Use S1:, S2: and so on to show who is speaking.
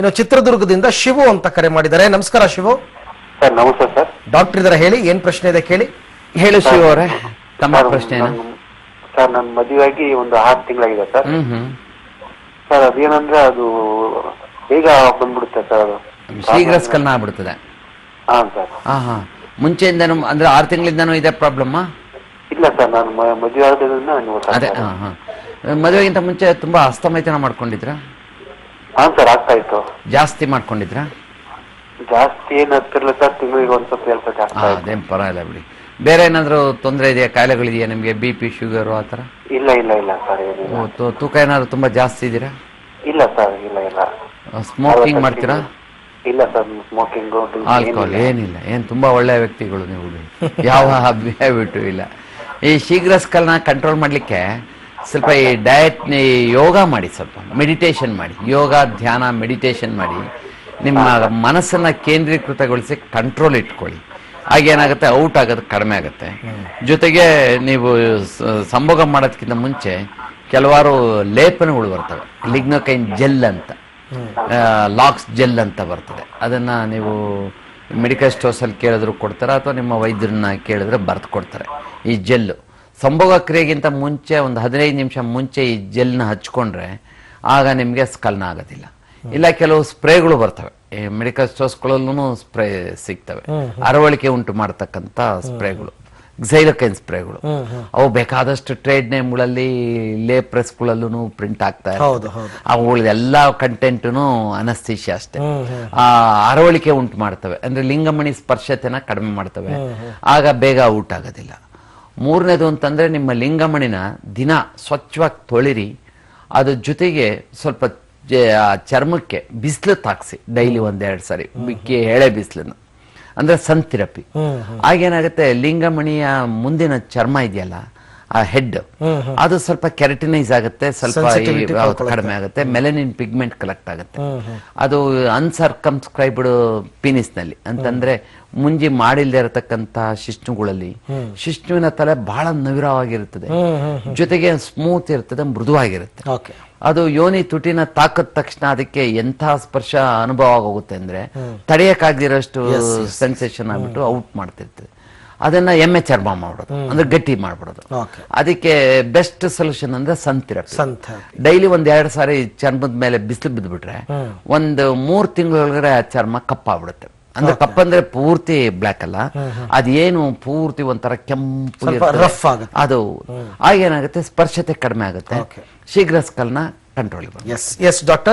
S1: ಇನ್ನು ಚಿತ್ರದುರ್ಗದಿಂದ ಶಿವು ಅಂತ ಕರೆ ಮಾಡಿದ್ದಾರೆ. ನಮಸ್ಕಾರ ಶಿವು.
S2: ಸರ್ ನಮಸ್ತೆ ಸರ್.
S1: ಡಾಕ್ಟರ್ ಇದಾರೆ ಹೇಳಿ. ಏನ್ ಪ್ರಶ್ನೆ ಇದೆ ಕೇಳಿ.
S3: ಹೇಳಿ ಶಿವ ಅವರೇ ತಮ್ಮ
S2: ಸರ್,
S3: ಪ್ರಶ್ನೆನ.
S2: ನನ್- ಸರ್ ನನ್ನ ಮದುವೆಯಾಗಿ ಒಂದು ಆರು ತಿಂಗಳಾಗಿದೆ ಸರ್.
S3: ಹ್ಮ್ ಹ್ಮ್.
S2: ಸರ್ ಅದೇನಂದ್ರೆ ಅದು ಬೇಗ ಬಂದ್ಬಿಡುತ್ತೆ ಸರ್ ಅದು.
S3: ಶೀಘ್ರ ಸ್ಕಲನ ಆಗ್ಬಿಡ್ತದೆ
S2: ಹಾ ಸರ್.
S3: ಹಾ ಹಾ. ಮುಂಚೆಯಿಂದನೂ ಅಂದ್ರೆ ಆರು ತಿಂಗಳಿಂದನೂ ಇದೆ ಪ್ರಾಬ್ಲಮ್
S2: ಇಲ್ಲ ಸರ್ ನಾನು ಮದುವೆ ಆಗೋದನ್ನ ನೀವು
S3: ಅದೇ ಹಾ ಹಾ. ಮದುವೆಗಿಂತ ಮುಂಚೆ ತುಂಬಾ ಅಸ್ತಮೈತನ ಮಾಡ್ಕೊಂಡಿದ್ರಾ?
S2: ಹಾ ಸರ್ ಆಗ್ತಾ ಇತ್ತು.
S3: ಜಾಸ್ತಿ ಮಾಡ್ಕೊಂಡಿದ್ರಾ?
S2: ಜಾಸ್ತಿ ಏನ್ ಹತ್ತಿರಲ್ಲ ಸರ್ ತಿಂಗಳಿಗೆ ಒಂದ್ ಸ್ವಲ್ಪ
S3: ಹಾ ಅದೇನ್ ಪರವಾಗಿಲ್ಲ ಬಿಡಿ. ಬೇರೆ ಏನಾದ್ರು ತೊಂದರೆ ಇದೆಯಾ? ಕಾಯಿಲೆಗಳಿದೆಯಾ ನಿಮಗೆ? ಬಿ ಪಿ ಶುಗರು ಆ ಥರ?
S2: ಇಲ್ಲ ಇಲ್ಲ ಇಲ್ಲ ಸರ್ ಏನಿಲ್ಲ.
S3: ಓ, ತು- ತೂಕ ಏನಾದ್ರು ತುಂಬಾ ಜಾಸ್ತಿ ಇದ್ದೀರಾ?
S2: ಇಲ್ಲ ಸರ್ ಇಲ್ಲ ಇಲ್ಲ.
S3: ಸ್ಮೋಕಿಂಗ್ ಮಾಡ್ತೀರಾ?
S2: ಇಲ್ಲ ಸರ್ ಸ್ಮೋಕಿಂಗ್
S3: ಆಲ್ಕೋಹಾಲ್ ಏನಿಲ್ಲ. ಏನ್ ತುಂಬಾ ಒಳ್ಳೆಯ ವ್ಯಕ್ತಿಗಳು ನೀವು ಯಾವ ಹ್ಯಾಬಿಟು ಇಲ್ಲ. ಈ ಶೀಘ್ರ ಸ್ಕಲ್ನ ಕಂಟ್ರೋಲ್ ಮಾಡ್ಲಿಕ್ಕೆ ಸ್ವಲ್ಪ ಈ ಡಯಟ್ ಯೋಗ ಮಾಡಿ ಸ್ವಲ್ಪ. ಮೆಡಿಟೇಷನ್ ಮಾಡಿ. ಯೋಗ ಧ್ಯಾನ ಮೆಡಿಟೇಷನ್ ಮಾಡಿ. ನಿಮ್ಮ ಮನಸ್ಸನ್ನ ಕೇಂದ್ರೀಕೃತಗೊಳಿಸಿ ಕಂಟ್ರೋಲ್ ಇಟ್ಕೊಳ್ಳಿ. ಹಾಗೇನಾಗುತ್ತೆ ಔಟ್ ಆಗೋದು ಕಡಿಮೆ ಆಗುತ್ತೆ. ಜೊತೆಗೆ ನೀವು ಸಂಭೋಗ ಮಾಡೋದಕ್ಕಿಂತ ಮುಂಚೆ ಕೆಲವಾರು ಲೇಪನಗಳು ಬರ್ತವೆ ಲಿಗ್ನೋಕೈನ್ ಜೆಲ್ ಅಂತ. ಲಾಕ್ಸ್ ಜೆಲ್ ಅಂತ ಬರ್ತದೆ. ಅದನ್ನ ನೀವು ಮೆಡಿಕಲ್ ಸ್ಟೋರ್ಸಲ್ಲಿ ಕೇಳಿದ್ರು ಕೊಡ್ತಾರೆ ಅಥವಾ ನಿಮ್ಮ ವೈದ್ಯರನ್ನ ಕೇಳಿದ್ರೆ ಬರ್ದು ಕೊಡ್ತಾರೆ. ಈ ಜೆಲ್ಲು. ಸಂಭೋಗ ಕ್ರಿಯೆಗಿಂತ ಮುಂಚೆ ಒಂದು ಹದಿನೈದು ನಿಮಿಷ ಮುಂಚೆ ಈ ಜೆಲ್ನ ಹಚ್ಕೊಂಡ್ರೆ ಆಗ ನಿಮಗೆ ಸ್ಕಲ್ನ ಆಗೋದಿಲ್ಲ. ಇಲ್ಲ ಕೆಲವು ಸ್ಪ್ರೇಗಳು ಬರ್ತವೆ. ಈ ಮೆಡಿಕಲ್ ಸ್ಟೋರ್ಸ್ಗಳಲ್ಲೂ ಸ್ಪ್ರೇ ಸಿಗ್ತವೆ. ಅರವಳಿಕೆ ಉಂಟು ಮಾಡ್ತಕ್ಕಂಥ ಸ್ಪ್ರೇಗಳು. ಝೈಲಕೈನ್ ಸ್ಪ್ರೇಗಳು. ಅವು ಬೇಕಾದಷ್ಟು ಟ್ರೇಡ್ ನೇಮ್ಗಳಲ್ಲಿ ಲೇ ಪ್ರೆಸ್ಗಳಲ್ಲೂ ಪ್ರಿಂಟ್ ಆಗ್ತಾ. ಅವುಗಳ ಎಲ್ಲ ಕಂಟೆಂಟ್ನು ಅನಸ್ತೀಶಿ ಅಷ್ಟೇ. ಆ ಅರವಳಿಕೆ ಉಂಟು ಮಾಡ್ತವೆ. ಅಂದ್ರೆ ಲಿಂಗಮಣಿ ಸ್ಪರ್ಶತೆನ ಕಡಿಮೆ ಮಾಡ್ತವೆ. ಆಗ ಬೇಗ ಊಟ ಆಗೋದಿಲ್ಲ. ಮೂರನೇದು ಅಂತಂದ್ರೆ ನಿಮ್ಮ ಲಿಂಗಮಣಿನ ದಿನ ಸ್ವಚ್ಛವಾಗಿ ತೊಳಿರಿ. ಅದ್ರ ಜೊತೆಗೆ ಸ್ವಲ್ಪ ಚರ್ಮಕ್ಕೆ ಬಿಸಿಲು ತಾಕ್ಸಿ. ಡೈಲಿ ಒಂದೆರಡು ಸಾರಿ. ಬಿಕ್ಕಿ ಎಳೆ ಬಿಸಿಲನ್ನು. ಅಂದ್ರೆ ಸನ್ ಥೆರಪಿ ಆಗೇನಾಗುತ್ತೆ ಲಿಂಗಮಣಿಯ ಮುಂದಿನ ಚರ್ಮ ಇದೆಯಲ್ಲ ಆ ಹೆಡ್ ಅದು ಸ್ವಲ್ಪ ಕೆರಟಿನೈಸ್ ಆಗುತ್ತೆ ಸ್ವಲ್ಪ ಕಡಿಮೆ ಆಗುತ್ತೆ. ಮೆಲನಿನ್ ಪಿಗ್ಮೆಂಟ್ ಕಲೆಕ್ಟ್ ಆಗುತ್ತೆ. ಅದು ಅನ್ಸರ್ಕಮ್ಸ್ಕ್ರೈಬ್ಡ್ ಪೀನಿಸ್ನಲ್ಲಿ ಅಂತಂದ್ರೆ ಮುಂಜಿ ಮಾಡಿಲ್ದೇ ಇರತಕ್ಕಂತ ಶಿಷ್ಣುಗಳಲ್ಲಿ ಶಿಷ್ಣುವಿನ ತಲೆ ಬಹಳ ನವಿರವಾಗಿರುತ್ತದೆ. ಜೊತೆಗೆ ಸ್ಮೂತ್ ಇರ್ತದೆ ಮೃದುವಾಗಿರುತ್ತೆ. ಅದು ಯೋನಿ ತುಟಿನ ತಾಕದ ತಕ್ಷಣ ಅದಕ್ಕೆ ಎಂಥ ಸ್ಪರ್ಶ ಅನುಭವ ಆಗೋಗುತ್ತೆ ಅಂದ್ರೆ ತಡೆಯಕ್ಕಾಗದಿರೋಷ್ಟು ಸೆನ್ಸೇಷನ್ ಆಗ್ಬಿಟ್ಟು ಔಟ್ ಮಾಡ್ತಿರ್ತದೆ. ಅದನ್ನ ಎಮ್ಮೆ ಚರ್ಮ ಮಾಡೋದು ಅಂದ್ರೆ ಗಟ್ಟಿ ಮಾಡ್ಬಿಡೋದು. ಅದಕ್ಕೆ ಬೆಸ್ಟ್ ಸೊಲ್ಯೂಷನ್ ಅಂದ್ರೆ ಸನ್ ಥೆರಪಿ ಡೈಲಿ ಒಂದ್ ಎರಡ್ ಸಾರಿ ಚರ್ಮದ ಮೇಲೆ ಬಿಸಿಲು ಬಿದ್ಬಿಟ್ರೆ ಒಂದು ಮೂರ್ ತಿಂಗಳೊಳಗಡೆ ಆ ಚರ್ಮ ಕಪ್ಪಾಗ್ಬಿಡುತ್ತೆ. ಅಂದ್ರೆ ಕಪ್ಪಂದ್ರೆ ಪೂರ್ತಿ ಬ್ಲಾಕ್ ಅಲ್ಲ. ಅದೇನು ಪೂರ್ತಿ ಒಂಥರ ಕೆಂಪು
S1: ರಫ್ ಆಗುತ್ತೆ.
S3: ಅದು. ಆಗೇನಾಗುತ್ತೆ ಸ್ಪರ್ಶತೆ ಕಡಿಮೆ ಆಗುತ್ತೆ. ಶೀಘ್ರ ಸ್ಕಲ್ನ ಕಂಟ್ರೋಲ್
S1: ಎಸ್ ಎಸ್ ಡಾಕ್ಟರ್